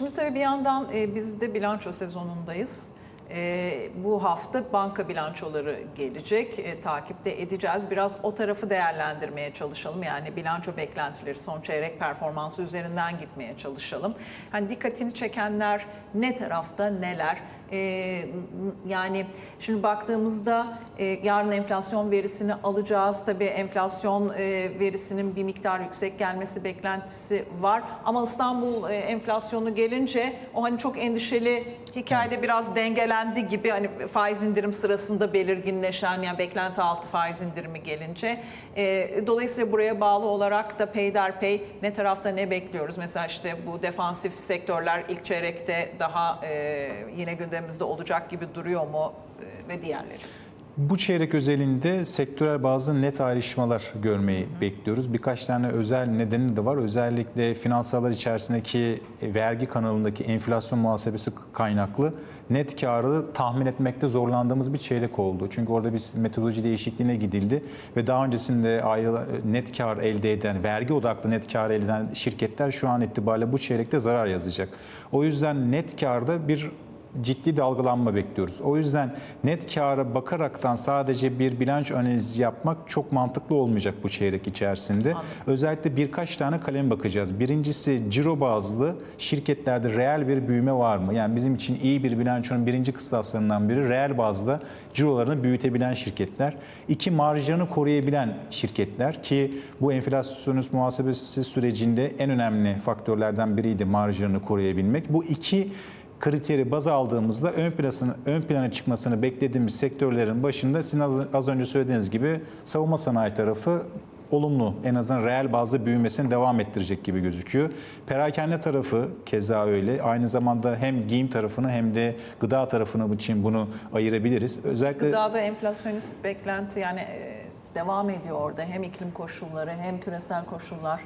Şimdi tabii bir yandan e, biz de bilanço sezonundayız. E, bu hafta banka bilançoları gelecek. E, takipte edeceğiz. Biraz o tarafı değerlendirmeye çalışalım. Yani bilanço beklentileri, son çeyrek performansı üzerinden gitmeye çalışalım. Hani dikkatini çekenler ne tarafta neler? E, yani şimdi baktığımızda e, yarın enflasyon verisini alacağız. Tabii enflasyon e, verisinin bir miktar yüksek gelmesi beklentisi var. Ama İstanbul e, enflasyonu gelince o hani çok endişeli hikayede biraz dengelendi gibi hani faiz indirim sırasında belirginleşen yani beklenti altı faiz indirimi gelince. E, dolayısıyla buraya bağlı olarak da peyderpey ne tarafta ne bekliyoruz? Mesela işte bu defansif sektörler ilk çeyrekte daha e, yine gündemimizde olacak gibi duruyor mu e, ve diğerleri? Bu çeyrek özelinde sektörel bazı net ayrışmalar görmeyi bekliyoruz. Birkaç tane özel nedeni de var. Özellikle finansallar içerisindeki vergi kanalındaki enflasyon muhasebesi kaynaklı net karı tahmin etmekte zorlandığımız bir çeyrek oldu. Çünkü orada bir metodoloji değişikliğine gidildi ve daha öncesinde ayrı net kar elde eden, vergi odaklı net kar elde eden şirketler şu an itibariyle bu çeyrekte zarar yazacak. O yüzden net karda bir ciddi dalgalanma bekliyoruz. O yüzden net kâra bakaraktan sadece bir bilanço analizi yapmak çok mantıklı olmayacak bu çeyrek içerisinde. Anladım. Özellikle birkaç tane kalem bakacağız. Birincisi ciro bazlı şirketlerde reel bir büyüme var mı? Yani bizim için iyi bir bilançonun birinci kıstaslarından biri reel bazda cirolarını büyütebilen şirketler. İki marjlarını koruyabilen şirketler ki bu enflasyonist muhasebesi sürecinde en önemli faktörlerden biriydi marjlarını koruyabilmek. Bu iki kriteri baz aldığımızda ön plasını, ön plana çıkmasını beklediğimiz sektörlerin başında sizin az önce söylediğiniz gibi savunma sanayi tarafı olumlu en azından reel bazda büyümesini devam ettirecek gibi gözüküyor. Perakende tarafı keza öyle. Aynı zamanda hem giyim tarafını hem de gıda tarafını için bunu ayırabiliriz. Özellikle Gıdada enflasyonist beklenti yani e, devam ediyor orada. Hem iklim koşulları hem küresel koşullar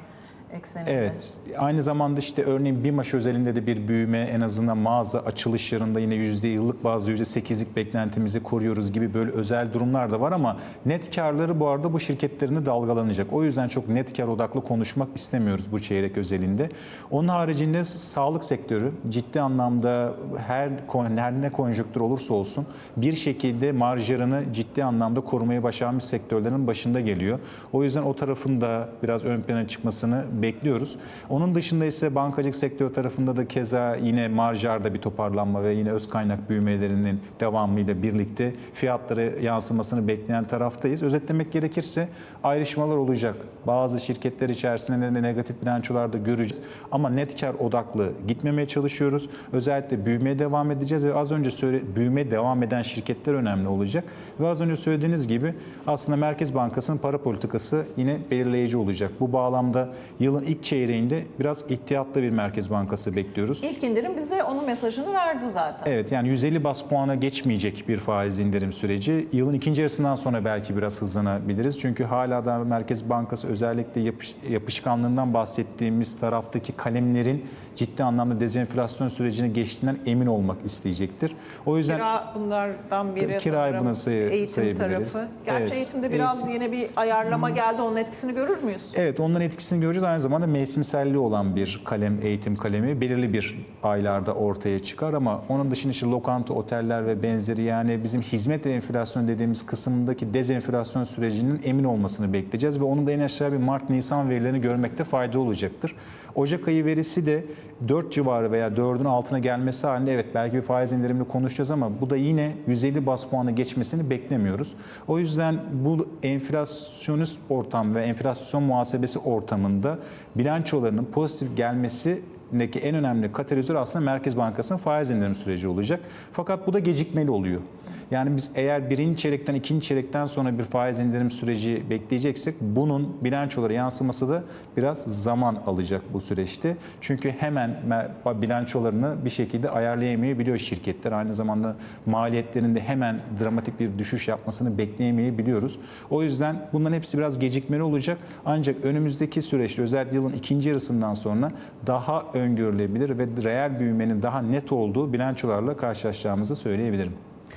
ekseninde. Evet. Aynı zamanda işte örneğin BİMAŞ özelinde de bir büyüme en azından mağaza açılışlarında yine yüzde yıllık bazı yüzde sekizlik beklentimizi koruyoruz gibi böyle özel durumlar da var ama net karları bu arada bu şirketlerin de dalgalanacak. O yüzden çok net kar odaklı konuşmak istemiyoruz bu çeyrek özelinde. Onun haricinde sağlık sektörü ciddi anlamda her, her ne konjonktür olursa olsun bir şekilde marjlarını ciddi anlamda korumayı başarmış sektörlerin başında geliyor. O yüzden o tarafın da biraz ön plana çıkmasını bekliyoruz. Onun dışında ise bankacılık sektörü tarafında da keza yine marjarda bir toparlanma ve yine öz kaynak büyümelerinin devamıyla birlikte fiyatları yansımasını bekleyen taraftayız. Özetlemek gerekirse ayrışmalar olacak. Bazı şirketler içerisinde de negatif bilançolarda göreceğiz. Ama net kar odaklı gitmemeye çalışıyoruz. Özellikle büyümeye devam edeceğiz ve az önce söyle büyümeye devam eden şirketler önemli olacak. Ve az önce söylediğiniz gibi aslında Merkez Bankası'nın para politikası yine belirleyici olacak. Bu bağlamda yılın ilk çeyreğinde biraz ihtiyatlı bir Merkez Bankası bekliyoruz. İlk indirim bize onun mesajını verdi zaten. Evet yani 150 bas puana geçmeyecek bir faiz indirim süreci. Yılın ikinci yarısından sonra belki biraz hızlanabiliriz. Çünkü hala da Merkez Bankası özellikle yapış, yapışkanlığından bahsettiğimiz taraftaki kalemlerin ciddi anlamda dezenflasyon sürecine geçtiğinden emin olmak isteyecektir. O yüzden Kira bunlardan biri sanırım. buna say- eğitim sayabiliriz. tarafı. Gerçi Evet. eğitimde biraz yine bir ayarlama geldi. Onun etkisini görür müyüz? Evet onların etkisini göreceğiz. Aynı zamanda mevsimselliği olan bir kalem, eğitim kalemi belirli bir aylarda ortaya çıkar ama onun dışında işte lokanta, oteller ve benzeri yani bizim hizmet enflasyonu dediğimiz kısımdaki dezenflasyon sürecinin emin olmasını bekleyeceğiz ve onun da en aşağı bir Mart-Nisan verilerini görmekte fayda olacaktır. Ocak ayı verisi de 4 civarı veya 4'ün altına gelmesi halinde evet belki bir faiz indirimini konuşacağız ama bu da yine 150 bas puanı geçmesini beklemiyoruz. O yüzden bu enflasyonist ortam ve enflasyon muhasebesi ortamında bilançolarının pozitif gelmesi Deki en önemli katalizör aslında Merkez Bankası'nın faiz indirim süreci olacak. Fakat bu da gecikmeli oluyor. Yani biz eğer birinci çeyrekten ikinci çeyrekten sonra bir faiz indirim süreci bekleyeceksek bunun bilançolara yansıması da biraz zaman alacak bu süreçte. Çünkü hemen me- bilançolarını bir şekilde ayarlayamayabiliyor şirketler. Aynı zamanda maliyetlerinde hemen dramatik bir düşüş yapmasını bekleyemeyebiliyoruz. O yüzden bunların hepsi biraz gecikmeli olacak. Ancak önümüzdeki süreçte özellikle yılın ikinci yarısından sonra daha öngörülebilir ve reel büyümenin daha net olduğu bilançolarla karşılaşacağımızı söyleyebilirim.